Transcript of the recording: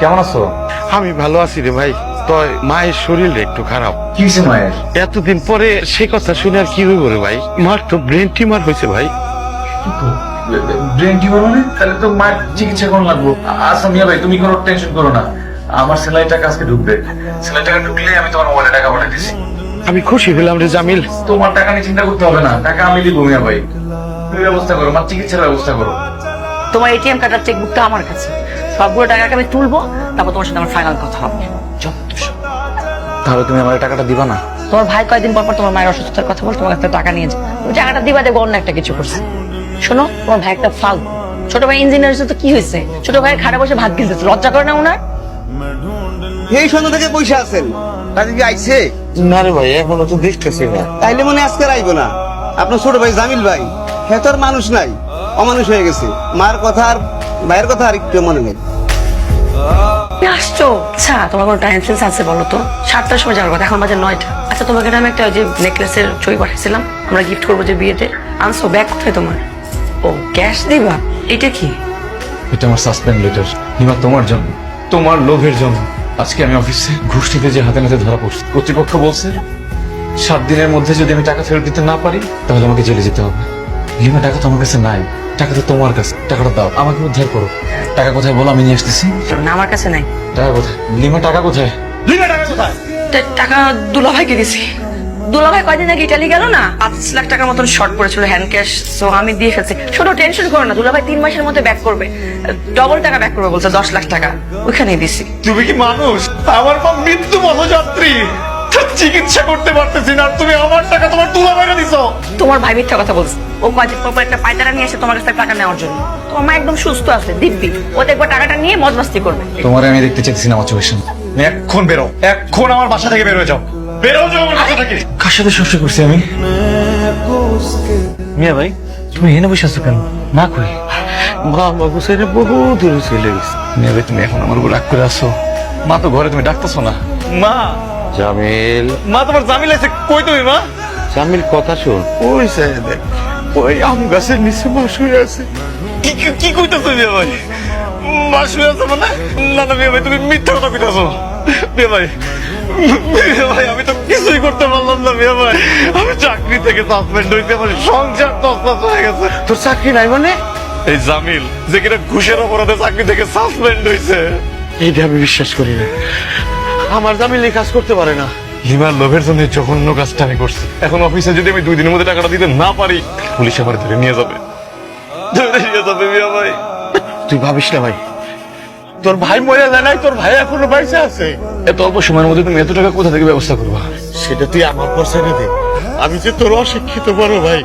কেমন আছো? আমি ভালো আছি রে ভাই। তয় মায়ের শরীরটা একটু খারাপ। কি মায়ের? এতদিন পরে সে কথা শুনে আর কি হইব রে ভাই? মার তো ব্রেন টিমার হয়েছে ভাই। ব্রেন টিউমার মানে? তাহলে তো মায়ের চিকিৎসা কোন লাগবো। আচ্ছা মিয়া ভাই তুমি কোনো টেনশন করো না। আমার সেলাই টাকা আজকে ঢুকবে। সেলাই টাকা ঢুকলে আমি তোমার মোবাইলে টাকা পাঠিয়ে দিছি। আমি খুশি হলাম রে জামিল। তোমার টাকা নিয়ে চিন্তা করতে হবে না। টাকা আমি দিব মিয়া ভাই। তুমি ব্যবস্থা করো আমার চিকিৎসার ব্যবস্থা করো। তোমার এটিএম কার্ডের চেকবুকটা আমার কাছে। সবগুলো টাকাকে আমি তুলবো তারপর তোমার সাথে আমার ফাইনাল কথা হবে। তাহলে তুমি আমার টাকাটা দিবা না? তোমার ভাই কয়েকদিন পর পর তোমার মায়ের অসুস্থতার কথা বল তোমার কাছ টাকা নিয়ে তুমি টাকাটা দিবা দেখো অন্য একটা কিছু করছে। শোনো তোমার ভাই একটা ফাল ছোট ভাই ইঞ্জিনিয়ার তো কি হয়েছে? ছোট ভাইয়ের খাটে বসে ভাত গিলতেছে লজ্জা করে না ওনার? এই সন্ধ্যা থেকে পয়সা আছেন। কাজে কি আইছে? না রে ভাই এখনও তো দেখতেছি না। তাইলে মনে হয় আজকে আইবো না। আপনার ছোট ভাই জামিল ভাই হে তো আর মানুষ নাই অমানুষ হয়ে গেছে। মার কথা আর ভাইয়ের কথা আর একটু মনে নেই। আসছো? আচ্ছা তোমার কোনো টাইম সেন্স আছে বলো তো? সাতটার সময় যাওয়ার কথা এখন বাজে নয়টা। আচ্ছা তোমাকে আমি একটা ওই যে নেকলেসের ছবি পাঠিয়েছিলাম। আমরা গিফট করব যে বিয়েতে। আনছো ব্যাগ কোথায় তোমার? ও ক্যাশ দিবা? এটা কি? এটা আমার সাসপেন্ড লেটার নিমা তোমার জন্য। তোমার লোভের জন্য। আজকে আমি অফিসে ঘুষ নিতে যে হাতে নাতে ধরা পড়ছি। কর্তৃপক্ষ বলছে সাত দিনের মধ্যে যদি আমি টাকা ফেরত দিতে না পারি তাহলে আমাকে জেলে যেতে হবে। লিমা টাকা তো আমার কাছে নাই। টাকা তো তোমার কাছে টাকাটা দাও আমাকে উদ্ধার করো। টাকা কোথায় বলো আমি নিয়ে আসতেছি। না আমার কাছে নাই। টাকা কোথায়? লিমা টাকা কোথায়? টা- টাকা কোথায়? টাকা দুলাভাইকে দিছি। দুলাভাই কয়দিন আগে ইটালি গেল না? পাঁচ লাখ টাকার মতন শর্ট পড়েছিল হ্যান্ড ক্যাশ সো আমি দিয়ে ফেলছি। ছোট টেনশন করো না দুলাভাই তিন মাসের মধ্যে ব্যাক করবে। ডবল টাকা ব্যাক করবে বলছে দশ লাখ টাকা। ওইখানেই দিছি। তুমি কি মানুষ? আমার মা মৃত্যু পথযাত্রী তার চিকিৎসা করতে পারতেছি না আর তুমি আমার টাকা তোমার তুলা বাইরে দিছো। তোমার ভাই মিথ্যা কথা বলছে। ও কয়দিন পর একটা পায়তারা নিয়ে এসে তোমার কাছ থেকে টাকা নেওয়ার জন্য। তোমার মা একদম সুস্থ আছে দিব্যি। ও দেখব টাকাটা নিয়ে মজমাস্তি করবে। তোমার আমি দেখতে চাইছি না আমার চোখের সামনে এখন বেরো এখন আমার বাসা থেকে বের হয়ে যাও। বেরো যাও আমার বাসা থেকে। কার সাথে সংসার করছি আমি? মিয়া ভাই তুমি এনে বসে আছো কেন? না কই? মা বাবু বহু দূরে চলে গেছে। মিয়া ভাই তুমি এখন আমার উপর রাগ করে আসো মা তো ঘরে তুমি ডাকতেছো না। মা জামিল। মা তোমার জামিল আছে কই তুমি মা? জামিল কথা শুন। ওই সাইডে দেখ ওই আম গাছের নিচে মা শুয়ে আছে। কি কি- কি কইতেছো মিয়া ভাই? মা শুয়ে আছো মানে? না না ভাই তুমি মিথ্যা কথা কইতেছো। ভাই আমি তো কিছুই করতে পারলাম না মিয়া ভাই। আমি চাকরি থেকে সাসপেন্ড হইতে আমার সংসার তসনস হয়ে গেছে। তোর চাকরি নাই মানে? এই জামিল যে কিনা ঘুষের অপরাধে চাকরি থেকে সাসপেন্ড হইছে। এইটা আমি বিশ্বাস করি না। আমার জামিল এই কাজ করতে পারে না। লিমার লোভের জন্য জঘন্য কাজটা আমি করছি। এখন অফিসে যদি আমি দুই দিনের মধ্যে টাকাটা দিতে না পারি পুলিশ আমার ধরে নিয়ে যাবে। ধরে নিয়ে যাবে মিয়া ভাই। তুই ভাবিস না ভাই তোর ভাই মরে যায় নাই তোর ভাই এখনও বাইসে আছে। এত অল্প সময়ের মধ্যে তুমি এত টাকা কোথা থেকে ব্যবস্থা করবা? সেটা তুই আমার পর ছেড়ে দে। আমি যে তোর অশিক্ষিত বড় ভাই।